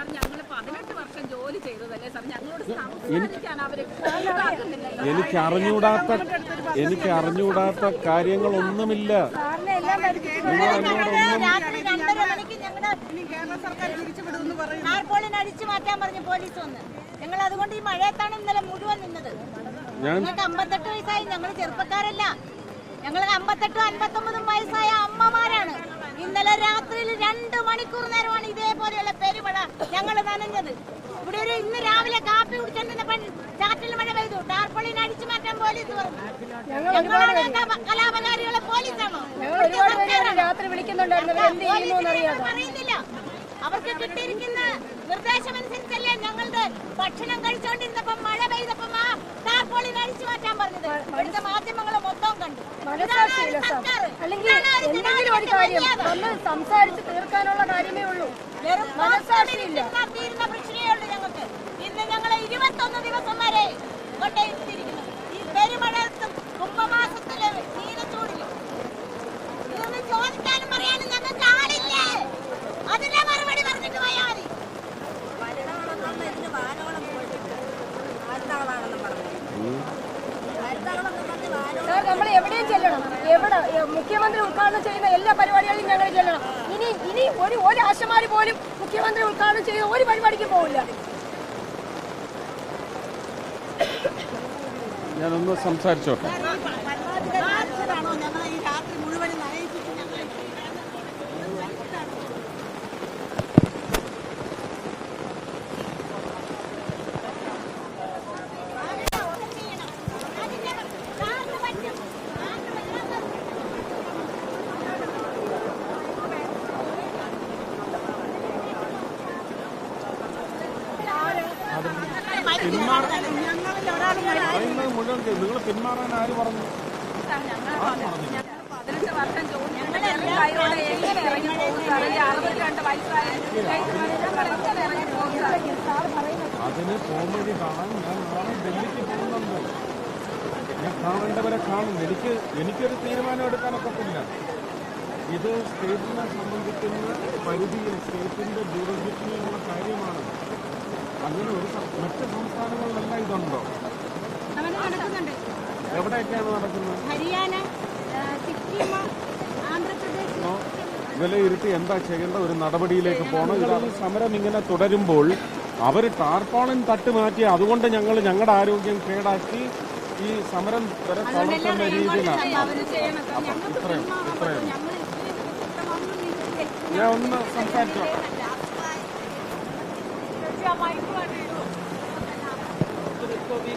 Sir ഞങ്ങൾ പതിനെട്ട് വർഷം ജോലി ചെയ്തതല്ലേ സാർ? ഞങ്ങളോട് സംസാരിക്കാൻ അവർ കൂട്ടാക്കുന്നില്ലല്ലോ. എനിക്ക് അറിഞ്ഞൂടാത്ത എനിക്ക് അറിഞ്ഞൂടാത്ത കാര്യങ്ങളൊന്നുമില്ല. അടിച്ചു മാറ്റാൻ പറഞ്ഞു പോലീസ് വന്ന്. ഞങ്ങൾ അതുകൊണ്ട് ഈ മഴയത്താണ് ഇന്നലെ മുഴുവൻ നിന്നത്. ഞാൻ ഞങ്ങൾക്ക് അമ്പത്തെട്ട് വയസ്സായി. ഞങ്ങൾ ചെറുപ്പക്കാരല്ല. ഞങ്ങൾ അമ്പത്തെട്ടും അൻപത്തൊമ്പതും വയസ്സായ അമ്മമാരാണ്. ഇന്നലെ രാത്രിയിൽ രണ്ട് മണിക്കൂർ നേരമാണ് ഇതേപോലെയുള്ള പെരുമഴ ഞങ്ങൾ നനഞ്ഞത്. ഇവിടെ ഒരു ഇന്ന് രാവിലെ കാപ്പി കുടിച്ചോണ്ടിരുന്നപ്പോൾ ചാറ്റൽ മഴ പെയ്തു. ടാർപോളിൻ അടിച്ചു മാറ്റാൻ പോലീസ് പറഞ്ഞു കലാപകാരികളെ പോലീസാണോ? രാത്രി വിളിക്കുന്നുണ്ടായിരുന്നു പറയുന്നില്ല. അവർക്ക് കിട്ടിയിരിക്കുന്ന നിർദ്ദേശമനുസരിച്ചല്ലേ ഞങ്ങളുടെ ഭക്ഷണം കഴിച്ചോണ്ടിരുന്നപ്പം മഴ പെയ്തപ്പം ആ ടാർപോളിൻ അടിച്ചു മാറ്റാൻ പറഞ്ഞത് ഇവിടുത്തെ മാധ്യമങ്ങൾ മൊത്തം കണ്ടു മനസ്സാക്ഷിയില്ല സാർ സർക്കാർ. അല്ലെങ്കിൽ ഇതാണ് ഒരു എന്തെങ്കിലും ഒരു കാര്യം. നമ്മൾ സംസാരിച്ച് തീർക്കാനുള്ള കാര്യമേ ഉള്ളൂ. വെറും മനസ്സാക്ഷിയില്ല. നമ്മൾ എവിടെയും ചെല്ലണം. എവിടെ മുഖ്യമന്ത്രി ഉദ്ഘാടനം ചെയ്യുന്ന എല്ലാ പരിപാടികളിലും ഞങ്ങൾ ചെല്ലണം. ഇനി ഇനി ഒരു ഒരു ആശമാര് പോലും മുഖ്യമന്ത്രി ഉദ്ഘാടനം ചെയ്യുന്ന ഒരു പരിപാടിക്കും പോവില്ല. ഞാനൊന്ന് സംസാരിച്ചോട്ടെ ആണോ ഞങ്ങൾ ഈ രാത്രി മുഴുവൻ നനയിപ്പിച്ച് ഞങ്ങൾ വർഷം അതിന് കോമഡി കാണാൻ ഞാൻ നാളെ ഡൽഹിക്ക് പോകുന്നുണ്ട്. ഞാൻ കാണേണ്ടവരെ കാണും. എനിക്ക് എനിക്കൊരു തീരുമാനം എടുക്കാനൊക്കത്തില്ല ഇത് സ്റ്റേറ്റിനെ സംബന്ധിക്കുന്ന പരിധിയിൽ സ്റ്റേറ്റിന്റെ ജൂറിസ്ഡിക്ഷനിലുള്ള കാര്യമാണ്. അങ്ങനെ ഒരു മറ്റ് സംസ്ഥാനങ്ങളിലെല്ലാം ഇതുണ്ടോ? എവിടെയൊക്കെയാണ് നടക്കുന്നത്? ഹരിയാന സിക്കിം ആന്ധ്രാപ്രദേശ്. വിലയിരുത്തി എന്താ ചെയ്യേണ്ട ഒരു നടപടിയിലേക്ക് പോകണം ഇത് ഈ സമരം ഇങ്ങനെ തുടരുമ്പോൾ അവർ ടാർപോളിൻ തട്ട് മാറ്റി അതുകൊണ്ട് ഞങ്ങൾ ഞങ്ങളുടെ ആരോഗ്യം കേടാക്കി ഈ സമരം വരെ തളർത്തുന്ന രീതിയിലാണ്. ഇത്രയും ഇത്രയും ഞാൻ ഒന്ന് हमारी इसको भी